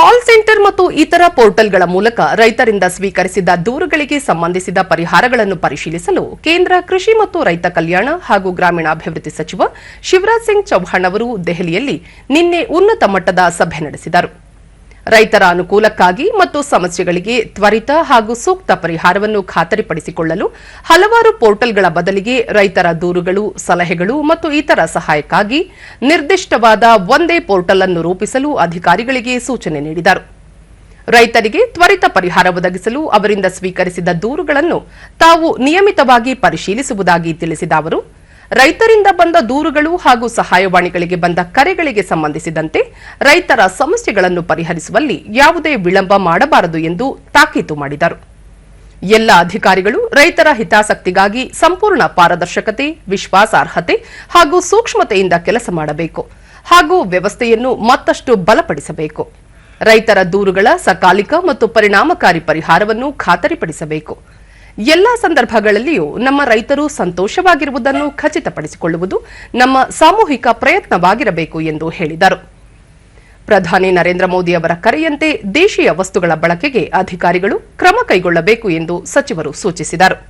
Call centre ಮತ್ತು ಇತರ ಪೋರ್ಟಲ್ಗಳ ಮೂಲಕ ರೈತರಿಂದ ಸ್ವೀಕರಿಸಿದ ದೂರುಗಳಿಗೆ ಸಂಬಂಧಿಸಿದ ಪರಿಹಾರಗಳನ್ನು ಪರಿಶೀಲಿಸಲು ಕೇಂದ್ರ ಕೃಷಿ ಮತ್ತು ರೈತ ಕಲ್ಯಾಣ ಹಾಗೂ ಗ್ರಾಮೀಣಾಭಿವೃದ್ಧಿ ಸಚಿವ ಶಿವರಾಜ್ ಸಿಂಗ್ ಚೌಹಾಣ್ ಅವರು ದೆಹಲಿಯಲ್ಲಿ ನಿನ್ನೆ ಉನ್ನತ ಮಟ್ಟದ ಸಭೆ ನಡೆಸಿದರು. ರೈತರ ಅನುಕೂಲಕ್ಕಾಗಿ ಮತ್ತು ಸಮಸ್ಯೆಗಳಿಗೆ ತ್ವರಿತ ಹಾಗೂ ಸೂಕ್ತ ಪರಿಹಾರವನ್ನು ಖಾತರಿಪಡಿಸಿಕೊಳ್ಳಲು ಹಲವಾರು ಪೋರ್ಟಲ್ಗಳ ಬದಲಿಗೆ ರೈತರ ದೂರುಗಳು, ಸಲಹೆಗಳು ಮತ್ತು ಇತರ ಸಹಾಯಕ್ಕಾಗಿ ನಿರ್ದಿಷ್ಟವಾದ ಒಂದೇ ಪೋರ್ಟಲ್ ಅನ್ನು ರೂಪಿಸಲು ಅಧಿಕಾರಿಗಳಿಗೆ ಸೂಚನೆ ನೀಡಿದರು. ರೈತರಿಗೆ ತ್ವರಿತ ಪರಿಹಾರ ಒದಗಿಸಲು ಅವರಿಂದ ಸ್ವೀಕರಿಸಿದ ದೂರುಗಳನ್ನು ತಾವು ನಿಯಮಿತವಾಗಿ ಪರಿಶೀಲಿಸುವುದಾಗಿ ತಿಳಿಸಿದ ಅವರು ರೈತರಿಂದ ಬಂದ ದೂರುಗಳು ಹಾಗೂ ಸಹಾಯವಾಣಿಗಳಿಗೆ ಬಂದ ಕರೆಗಳಿಗೆ ಸಂಬಂಧಿಸಿದಂತೆ ರೈತರ ಸಮಸ್ಯೆಗಳನ್ನು ಪರಿಹರಿಸುವಲ್ಲಿ ಯಾವುದೇ ವಿಳಂಬ ಮಾಡಬಾರದು ಎಂದು ತಾಕೀತು ಮಾಡಿದರು. ಎಲ್ಲ ಅಧಿಕಾರಿಗಳು ರೈತರ ಹಿತಾಸಕ್ತಿಗಾಗಿ ಸಂಪೂರ್ಣ ಪಾರದರ್ಶಕತೆ, ವಿಶ್ವಾಸಾರ್ಹತೆ ಹಾಗೂ ಸೂಕ್ಷ್ಮತೆಯಿಂದ ಕೆಲಸ ಮಾಡಬೇಕು ಹಾಗೂ ವ್ಯವಸ್ಥೆಯನ್ನು ಮತ್ತಷ್ಟು ಬಲಪಡಿಸಬೇಕು. ರೈತರ ದೂರುಗಳ ಸಕಾಲಿಕ ಮತ್ತು ಪರಿಣಾಮಕಾರಿ ಪರಿಹಾರವನ್ನು ಖಾತರಿಪಡಿಸಬೇಕು. ಎಲ್ಲಾ ಸಂದರ್ಭಗಳಲ್ಲಿಯೂ ನಮ್ಮ ರೈತರು ಸಂತೋಷವಾಗಿರುವುದನ್ನು ಖಚಿತಪಡಿಸಿಕೊಳ್ಳುವುದು ನಮ್ಮ ಸಾಮೂಹಿಕ ಪ್ರಯತ್ನವಾಗಿರಬೇಕು ಎಂದು ಹೇಳಿದರು. ಪ್ರಧಾನಿ ನರೇಂದ್ರ ಮೋದಿ ಅವರ ಕರೆಯಂತೆ ದೇಶೀಯ ವಸ್ತುಗಳ ಬಳಕೆಗೆ ಅಧಿಕಾರಿಗಳು ಕ್ರಮ ಕೈಗೊಳ್ಳಬೇಕು ಎಂದು ಸಚಿವರು ಸೂಚಿಸಿದರು.